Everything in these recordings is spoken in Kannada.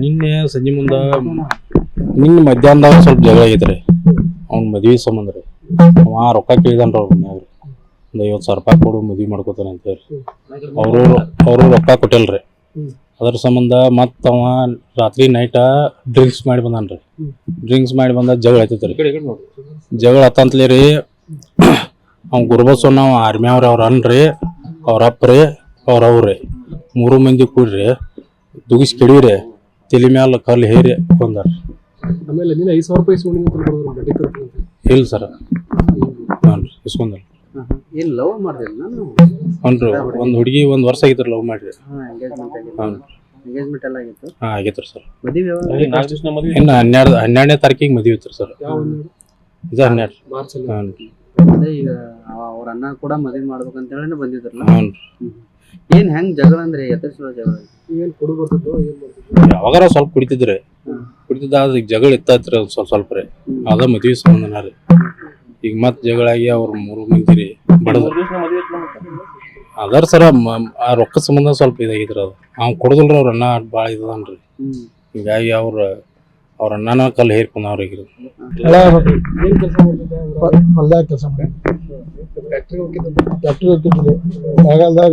ನಿನ್ನೆ ಸಂಜೆ ಮುಂದ ನಿನ್ನೆ ಮಧ್ಯಾಹ್ನದಾಗ ಸ್ವಲ್ಪ ಜಗಳ ಆಗೈತ್ರಿ. ಅವ್ನ ಮದ್ವೆ ಸಂಬಂಧ ರೀ ಅವ ರೊಕ್ಕ ಕೇಳಿದಾನ್ರಿ ಅವ್ರ ಮನ್ಯಾಗ. ಒಂದು ಐವತ್ತು ಸಾವಿರ ರೂಪಾಯಿ ಕೊಡು ಮದ್ವಿ ಮಾಡ್ಕೋತಾನೆ ಅಂತ ಹೇಳಿ. ಅವರು ಅವರು ರೊಕ್ಕ ಕೊಟ್ಟಿಲ್ರಿ. ಅದ್ರ ಸಂಬಂಧ ಮತ್ತ ಅವ ರಾತ್ರಿ ನೈಟ ಡ್ರಿಂಕ್ಸ್ ಮಾಡಿ ಬಂದಾನ್ರಿ. ಡ್ರಿಂಕ್ಸ್ ಮಾಡಿ ಬಂದ ಜಗಳ ಆಯ್ತೈತ್ರಿ. ಜಗಳ ಹತ್ತಂತಲಿ ರೀ. ಅವ್ನ ಗುರುಬಸವನ ಅವ ಆರ್ಮಿ ಅವ್ರ ಅವ್ರ ಅನ್ರಿ ಅವ್ರ ಅಪ್ಪ ರೀ ಅವ್ರ ಅವ್ರಿ ಮೂರು ಮಂದಿ ಕೂಡ್ರಿ. ದುಗಿಸ್ ಕೆಡೀರಿ. ತಲೆ ಮ್ಯಾಲ ಕಲ್ಲು ಹೇರಿ ಕೊಂದಾರ ಆಮೇಲೆ ನೀನು ಐದು ಸಾವಿರ ರೂಪಾಯಿ ಬಡ್ಡಿ ಇಲ್ಲ ಸರ್. ಹಾಂ ರೀ ಏನ್ ಲವ್ ಮಾಡಿದೆ ನಾನು? ಹ್ಞೂ ಒಂದು ಹುಡುಗಿ ಒಂದು ವರ್ಷ ಆಗಿತ್ತು ಲವ್ ಮಾಡಿರಿ ಎಂಗೇಜ್ಮೆಂಟ್ ಆಗಿತ್ತು. ಹಾಂ ಎಂಗೇಜ್ಮೆಂಟ್ ಎಲ್ಲ ಆಗಿತ್ತು? ಹಾಂ ಆಗೈತ್ರಿ ಸರ್. ಮದುವೆ ಯಾವಾಗ? ಇನ್ನು ಹನ್ನೆರಡು ಹನ್ನೆರಡನೇ ತಾರೀಕಿಗೆ ಮದುವೆ ಇತ್ತು ಸರ್. ಇದು ಹನ್ನೆರಡು. ಮಾರ್ಚ್ ಅಲ್ಲಿ ಹಾಂ ಅದೇ ಈಗ ಅವ- ಅವ್ರ ಅಣ್ಣ ಕೂಡ ಮದುವೆ ಮಾಡ್ಬೇಕಂತ ಹೇಳಿ ಬಂದಿದ್ರಲ್ಲ? ಹ್ಞೂ ಏನ್ ಹೆಂಗ್ ಜಗಳ ಅಂದ್ರೆ ಎತ್ತರಿಸೋ ಜಗಳ? ಏನ್ ಕೊಡು ಬರ್ತಿದ್ದು ಏನ್ ಮಾಡ್ತಿದ್ದು ಯಾವಾಗಾರ ಸ್ವಲ್ಪ ಕುಡಿತಿದ್ರೆ. ಕುಡಿತಿದ್ದ ಆದ್ರೆ ಈಗ ಜಗಳ ಇತ್ತಾತ್ರ ಸ್ವಲ್ಪ ಸ್ವಲ್ಪ ರೀ. ಅದ ಮದ್ವಿ ಸಂಬಂಧನ ರೀ. ಈಗ ಮತ್ ಜಗಳಾಗಿ ಅವ್ರ ಮೂರು ಮಂದಿ ರೀ ಬಡದ. ಅದರ ಸರ ಮ- ಆ ರೊಕ್ಕ ಸಂಬಂಧ ಸ್ವಲ್ಪ ಇದಾಗಿದ್ರ ಅದು. ಅವ್ನು ಕೊಡದಲ್ರಿ ಅವ್ರ ಅಣ್ಣ ಭಾಳ ಇದದನ್ರಿ ಹ್ಮ್. ಹಿಂಗಾಗಿ ಅವ್ರ ಅವ್ರ ಅಣ್ಣನ ಕಲ್ಲು ಹೇರ್ಕೊಂಡು ಅವ್ರಿಗೆ ಹೊಲ್ದಾಗ ಕೆಲಸ ಮಾಡಿ. ಟ್ಯಾಕ್ಟ್ರಿ ಟ್ಯಾಕ್ಟ್ರಿ ಹೊಲ್ದಾಗ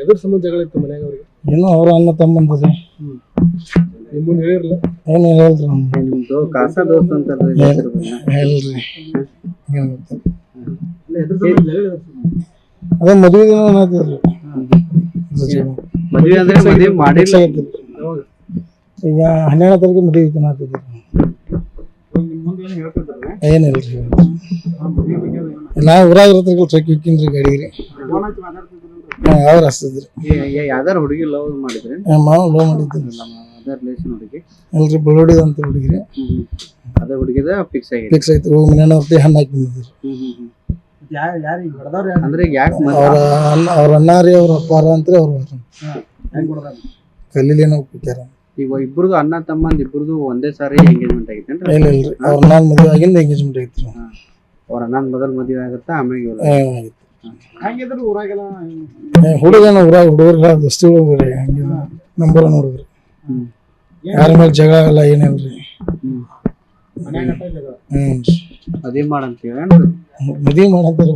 ಎದ್ರ ಸಂಬಂಧ ಜಗಳ ಇತ್ತು ಮನ್ಯಾಗ ಅವ್ರಿಗೆ? ಏನು ಅವ್ರ ಅಣ್ಣ ತಮ್ಮಂದ್ರಿ. ಮುಂದೆ ಹೇಳಿರಲ್ಲ ಏನು ಕಾಸ ದೋಸ್ತ್ ಅಂತ? ಅದೇ ಮದುವೆ ದಿನ ಮದ್ವೆ ಅಂದ್ರೆ ಮದ್ವೆ ಮಾಡಿಲ್ಲ. ಈಗ ಹನ್ನೆರಡನೇ ತಾರೀಕು ಮದುವೆ ದಿನ ಏನಿಲ್ಲ ನಾ ಊರಾಗ ಇರ್ತೀವಿ ಟ್ರಕ್ ಇಕ್ಕಿನ್ರಿ ಗಾಡಿ ಅವ್ರು ಹಚ್ತಿದ್ರಿ. ಯಾವ್ದಾರ ಹುಡುಗಿ ಲವ್ ಮಾಡಿದ್ರೆ ಮಾವ ಲೋ ಮಾಡಿದ್ರಿ ನಮ್ಮ ರಿಲೇಷನ್ ಹುಡುಗಿ. ಎಲ್ರಿ ಬಳ್ಳೋಡಿದ ಅಂತ ಹುಡುಗಿರಿ ಅದ ಹುಡುಗಿದ ಫಿಕ್ಸ್ ಆಗಿದೆ ಫಿಕ್ಸ್ ಆಯ್ತು ಹೋಗಿ ಮನೆಯವ್ರ ಅವ್ರದ್ದು ಹಣ್ಣು ಹಾಕಿ ಬಂದಿದ್ರಿ ಅಂದ್ರೆ ಯಾಕೆ ಅವ್ರ ಅಣ್ಣ ಅವ್ರ ಅಣ್ಣ ರೀ ಅವ್ರ ಅಪ್ಪಾರ ಅಂತ್ರಿ ಅವ್ರು ಕಲ್ಲಿಲೇನೋ ಹೋಗ್ಬಿಟ್ಟಾರ ಈಗ ಇಬ್ರದು ಅಣ್ಣ ತಮ್ಮಂದ್ ಇಬ್ರದು ಒಂದೇ ಸಾರಿ ಎಂಗೇಜ್ಮೆಂಟ್ ಆಗಿತ್ತು ಇಲ್ಲ ಇಲ್ರಿ ಅವ್ರ ನಾನು ಮದುವೆ ಆಗಿಂದ ಎಂಗೇಜ್ಮೆಂಟ್ ಐತ್ರಿ ಅವ್ರ ಅಣ್ಣನ ಮೊದಲ್ ಮದುವೆ ಆಗತ್ತಾ? ಆಮೇಲೆ ಇವ್ರ ಏ, ಆಗಿತ್ತು ಹಂಗಿದ್ರು ಊರಾಗೆಲ್ಲ? ಹುಡುಗನ ಊರಾಗ ಹುಡುಗರ ದಸ್ತಿ ಹುಡುಗರು ಹಂಗೆ ನಂಬರ್ ನೋಡಿದ್ರಿ. ಯಾರ ಮೇಲೆ ಜಗಳ ಆಗಲ್ಲ ಏನಿಲ್ರಿ ಹ್ಮ್. ಹ್ಞೂ ಮದುವೆ ಮಾಡಂತ ಹೇಳೇನ್ರಿ ಮದುವೆ ಮಾಡಂತಾರ